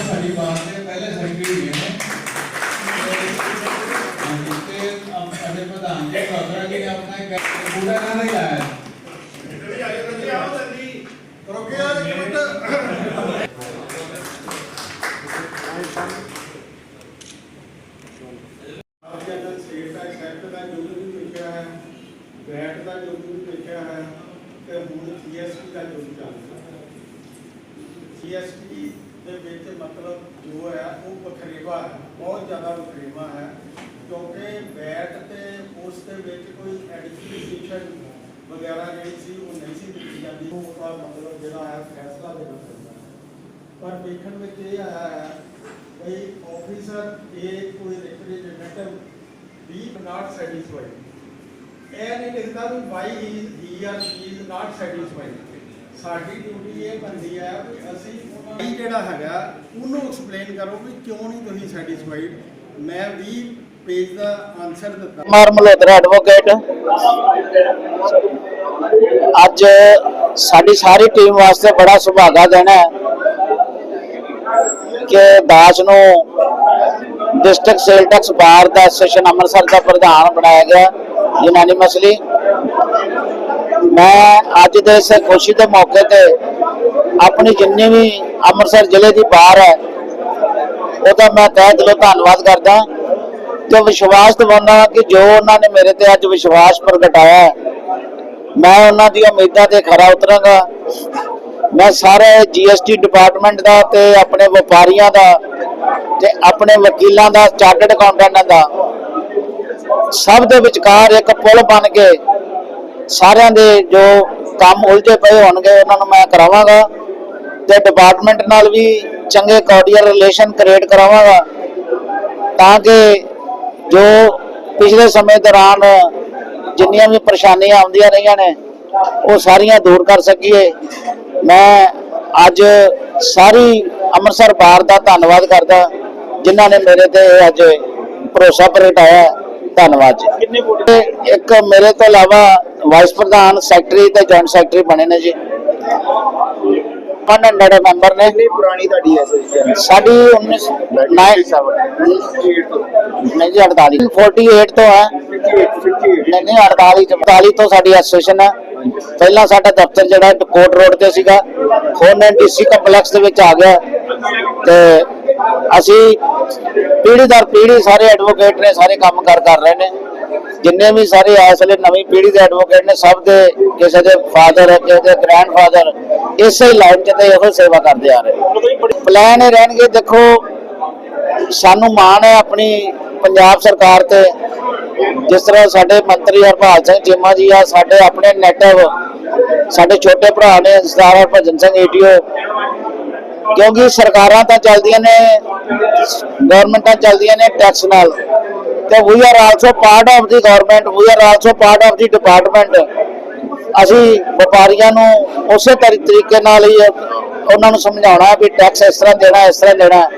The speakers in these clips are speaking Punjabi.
ਸਾਡੀ ਬਾਤ ਦੇ ਪਹਿਲੇ ਸੈਕਟਰੀ ਨੇ ਹਾਂਜੀ, ਤੇ ਆਪ- ਸਾਡੇ ਪ੍ਰਧਾਨ ਜੀ ਕਾਕਰਾ ਜੀ ਨੇ ਆਪਣਾ ਇੱਕ ਪੂਰਾ ਨਾਂ ਨਹੀਂ ਲਾਇਆ ਰੁਕਿਆ ਇੱਕ ਮਿੰਟ ਆਪਕੇ ਅੰਦਰ ਸਟੇਟ ਦਾ ਐਕਟ ਦਾ ਜੋ ਵੀ ਲਿਖਿਆ ਹੈ ਵੈਟ ਦਾ ਜੋ ਵੀ ਲਿਖਿਆ ਹੈ ਤੇ ਹੁਣ ਜੀਐਸਟੀ ਦਾ ਜੋ ਵੀ ਚੱਲ ਰਿਹਾ ਹੈ ਜੀਐਸਟੀ ਦੇ ਵਿੱਚ ਮਤਲਬ ਜੋ ਹੈ ਉਹ ਵਖਰੇਵਾ ਹੈ ਬਹੁਤ ਜ਼ਿਆਦਾ ਵਖਰੇਵਾ ਹੈ, ਕਿਉਂਕਿ ਵੈਟ ਤੇ ਉਸ ਦੇ ਵਿੱਚ ਕੋਈ ਐਡੀਫਿਕੇਸ਼ਨ ਵਗੈਰਾ ਜਿਹੜੀ ਸੀ, ਉਹ ਨਹੀਂ ਸੀ ਦਿੱਤੀ ਜਾਂਦੀ। ਉਹਦਾ ਮਤਲਬ ਜਿਹੜਾ ਹੈ, ਫੈਸਲਾ ਦੇਣਾ ਪੈਂਦਾ ਹੈ। ਪਰ ਵੇਖਣ ਵਿੱਚ ਇਹ ਆਇਆ ਹੈ, ਬਈ ਆਫੀਸਰ ਇਹ ਕੋਈ ਰਿਪਰੈਜ਼ੈਂਟੇਟਿਵ ਵੀ ਨਾਟ ਸੈਟੀਸਫਾਈਡ ਇਹ ਨਹੀਂ ਲਿਖਦਾ ਵੀ why he he are he is not satisfied ਸਾਡੀ ਡਿਊਟੀ ਇਹ ਬਣਦੀ ਹੈ ਵੀ ਅਸੀਂ ਉਹਨਾਂ ਨੂੰ ਜਿਹੜਾ ਹੈਗਾ, ਉਹਨੂੰ ਐਕਸਪਲੇਨ ਕਰੋ ਵੀ ਕਿਉਂ ਨਹੀਂ ਤੁਸੀਂ ਸੈਟੀਸਫਾਈਡ ਮੈਂ 20 ਪੇਜ ਦਾ ਆਨਸਰ ਦਿੱਤਾ। ਕੁਮਾਰ ਐਡਵੋਕੇਟ ਅੱਜ ਸਾਡੀ ਸਾਰੀ ਟੀਮ ਵਾਸਤੇ ਬੜਾ ਸੁਭਾਗਾ ਦਿਨ ਹੈ ਕਿ ਦਾਸ ਨੂੰ ਡਿਸਟ੍ਰਿਕਟ ਸੇਲ ਟੈਕਸ ਬਾਰ ਦਾ ਸੈਸ਼ਨ ਅੰਮ੍ਰਿਤਸਰ ਦਾ ਪ੍ਰਧਾਨ ਬਣਾਇਆ ਗਿਆ ਯੂਨਾਨੀਮਸਲੀ ਮੈਂ ਅੱਜ ਦੇ ਇਸ ਖੁਸ਼ੀ ਦੇ ਮੌਕੇ ਤੇ ਆਪਣੀ ਜਿੰਨੀ ਵੀ ਅੰਮ੍ਰਿਤਸਰ ਜ਼ਿਲ੍ਹੇ ਦੀ ਬਾਰ ਹੈ, ਉਹਦਾ ਮੈਂ ਤਹਿ ਦਿਲੋਂ ਧੰਨਵਾਦ ਕਰਦਾ ਤੇ ਵਿਸ਼ਵਾਸ ਦਿਵਾਉਣਾ ਕਿ ਜੋ ਉਹਨਾਂ ਨੇ ਮੇਰੇ ਤੇ ਅੱਜ ਵਿਸ਼ਵਾਸ ਪ੍ਰਗਟਾਇਆ ਮੈਂ ਉਹਨਾਂ ਦੀ ਉਮੀਦਾਂ ਤੇ ਖਰਾ ਉਤਰਾਂਗਾ। ਮੈਂ ਸਾਰੇ ਜੀਐਸਟੀ ਡਿਪਾਰਟਮੈਂਟ ਦਾ ਤੇ ਆਪਣੇ ਵਪਾਰੀਆਂ ਦਾ ਤੇ ਆਪਣੇ ਵਕੀਲਾਂ ਦਾ ਚਾਰਟਰਡ ਅਕਾਊਂਟੈਂਟਾਂ ਦਾ ਸਭ ਦੇ ਵਿਚਕਾਰ ਇੱਕ ਪੁਲ ਬਣ ਕੇ ਸਾਰਿਆਂ ਦੇ ਜੋ ਕੰਮ ਉਲਝੇ ਪਏ ਹੋਣਗੇ, ਉਹਨਾਂ ਨੂੰ ਮੈਂ ਕਰਾਵਾਂਗਾ ਤੇ ਡਿਪਾਰਟਮੈਂਟ ਨਾਲ ਵੀ ਚੰਗੇ ਕੋਰਡੀਅਲ ਰਿਲੇਸ਼ਨ ਕ੍ਰੀਏਟ ਕਰਾਵਾਂਗਾ ਤਾਂ ਕਿ ਜੋ ਪਿਛਲੇ ਸਮੇਂ ਦੌਰਾਨ ਜਿੰਨੀਆਂ ਵੀ ਪਰੇਸ਼ਾਨੀਆਂ ਆਉਂਦੀਆਂ ਰਹੀਆਂ ਨੇ, ਉਹ ਸਾਰੀਆਂ ਦੂਰ ਕਰ ਸਕੀਏ। ਮੈਂ ਅੱਜ ਸਾਰੀ ਅੰਮ੍ਰਿਤਸਰ ਬਾਰ ਦਾ ਧੰਨਵਾਦ ਕਰਦਾ, ਜਿਨ੍ਹਾਂ ਨੇ ਮੇਰੇ ਤੇ ਇਹ ਅੱਜ ਭਰੋਸਾ ਪ੍ਰਗਟਾਇਆ। ਧੰਨਵਾਦ ਜੀ। ਤੇ ਇੱਕ ਮੇਰੇ ਤੋਂ ਇਲਾਵਾ ਵਾਈਸ ਪ੍ਰਧਾਨ ਸੈਕਟਰੀ ਤੇ ਜੁਆਇੰਟ ਸੈਕਟਰੀ ਬਣੇ ਨੇ ਜੀ। 100 ਮੈਂਬਰ ਨੇ। ਕਿੰਨੀ ਪੁਰਾਣੀ ਤੁਹਾਡੀ ਐਸੋਸੀਏਸ਼ਨ ਸਾਡੀ 19 ਨਹੀਂ ਜੀ 48 48 ਤੋਂ ਹੈ। ਨਹੀਂ ਨਹੀਂ 48 ਚ 42 ਤੋਂ ਸਾਡੀ ਐਸੋਸੀਏਸ਼ਨ ਹੈ। ਪਹਿਲਾਂ ਸਾਡਾ ਦਫ਼ਤਰ ਜਿਹੜਾ ਕੋਟ ਰੋਡ ਤੇ ਸੀਗਾ ਹੁਣ ਡੀਸੀ ਕੰਪਲੈਕਸ ਦੇ ਵਿੱਚ ਆ ਗਿਆ। ਤੇ ਅਸੀਂ ਪੀੜ੍ਹੀ ਦਰ ਪੀੜ੍ਹੀ ਸਾਰੇ ਐਡਵੋਕੇਟ ਨੇ ਸਾਰੇ ਕੰਮ ਕਰ ਕਰ ਰਹੇ ਨੇ। ਜਿੰਨੇ ਵੀ ਸਾਰੇ ਇਸ ਵੇਲੇ ਨਵੀਂ ਪੀੜ੍ਹੀ ਦੇ ਐਡਵੋਕੇਟ ਨੇ, ਸਭ ਦੇ ਕਿਸੇ ਦੇ ਫਾਦਰ ਕਿਸੇ ਦੇ ਗ੍ਰੈਂਡਫਾਦਰ ਇਸੇ ਲਾਈਨ ਤੇ ਇਹੋ ਸੇਵਾ ਕਰਦੇ ਆ ਰਹੇ ਪਲਾਨ ਇਹ ਰਹਿਣਗੇ, ਦੇਖੋ, ਸਾਨੂੰ ਮਾਣ ਹੈ ਆਪਣੀ ਪੰਜਾਬ ਸਰਕਾਰ ਤੇ। ਜਿਸ ਤਰ੍ਹਾਂ ਸਾਡੇ ਮੰਤਰੀ ਹਰਪਾਲ ਸਿੰਘ ਚੀਮਾ ਜੀ ਆ, ਸਾਡੇ ਆਪਣੇ ਨੈਟਿਵ ਸਾਡੇ ਛੋਟੇ ਭਰਾ ਨੇ ਸਰਦਾਰ ਹਰਭਜਨ ਸਿੰਘ ਏਟੀਓ ਕਿਉਂਕਿ ਸਰਕਾਰਾਂ ਤਾਂ ਚੱਲਦੀਆਂ ਨੇ ਗਵਰਨਮੈਂਟਾਂ ਚੱਲਦੀਆਂ ਨੇ ਟੈਕਸ ਨਾਲ। ਤੇ we are also part of the government we are also part of the department ਅਸੀਂ ਵਪਾਰੀਆਂ ਨੂੰ ਉਸੇ ਤਰੀ- ਤਰੀਕੇ ਨਾਲ ਹੀ ਉਹਨਾਂ ਨੂੰ ਸਮਝਾਉਣਾ ਵੀ ਟੈਕਸ ਇਸ ਤਰ੍ਹਾਂ ਦੇਣਾ, ਇਸ ਤਰ੍ਹਾਂ ਦੇਣਾ।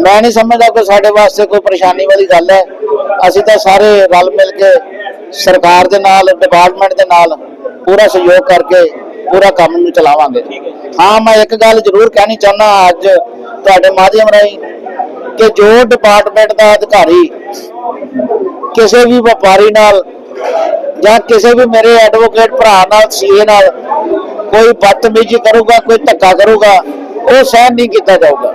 ਮੈਂ ਨਹੀਂ ਸਮਝਦਾ ਕਿ ਸਾਡੇ ਵਾਸਤੇ ਕੋਈ ਪਰੇਸ਼ਾਨੀ ਵਾਲੀ ਗੱਲ ਹੈ। ਅਸੀਂ ਤਾਂ ਸਾਰੇ ਰਲ ਮਿਲ ਕੇ ਸਰਕਾਰ ਦੇ ਨਾਲ ਡਿਪਾਰਟਮੈਂਟ ਦੇ ਨਾਲ ਪੂਰਾ ਸਹਿਯੋਗ ਕਰਕੇ ਪੂਰਾ ਕੰਮ ਨੂੰ ਚਲਾਵਾਂਗੇ। ਹਾਂ, ਮੈਂ ਇੱਕ ਗੱਲ ਜ਼ਰੂਰ ਕਹਿਣੀ ਚਾਹੁੰਦਾ ਅੱਜ ਤੁਹਾਡੇ ਮਾਧਿਅਮ ਰਾਹੀਂ ਕਿ ਜੋ ਡਿਪਾਰਟਮੈਂਟ ਦਾ ਅਧਿਕਾਰੀ ਕਿਸੇ ਵੀ ਵਪਾਰੀ ਨਾਲ ਜਾਂ ਕਿਸੇ ਵੀ ਮੇਰੇ ਐਡਵੋਕੇਟ ਭਰਾ ਨਾਲ ਸੀਏ ਨਾਲ ਕੋਈ ਬਦਤਮੀਜ਼ੀ ਕਰੂਗਾ, ਕੋਈ ਧੱਕਾ ਕਰੂਗਾ, ਉਹ ਸਹਿਨ ਨਹੀਂ ਕੀਤਾ ਜਾਊਗਾ।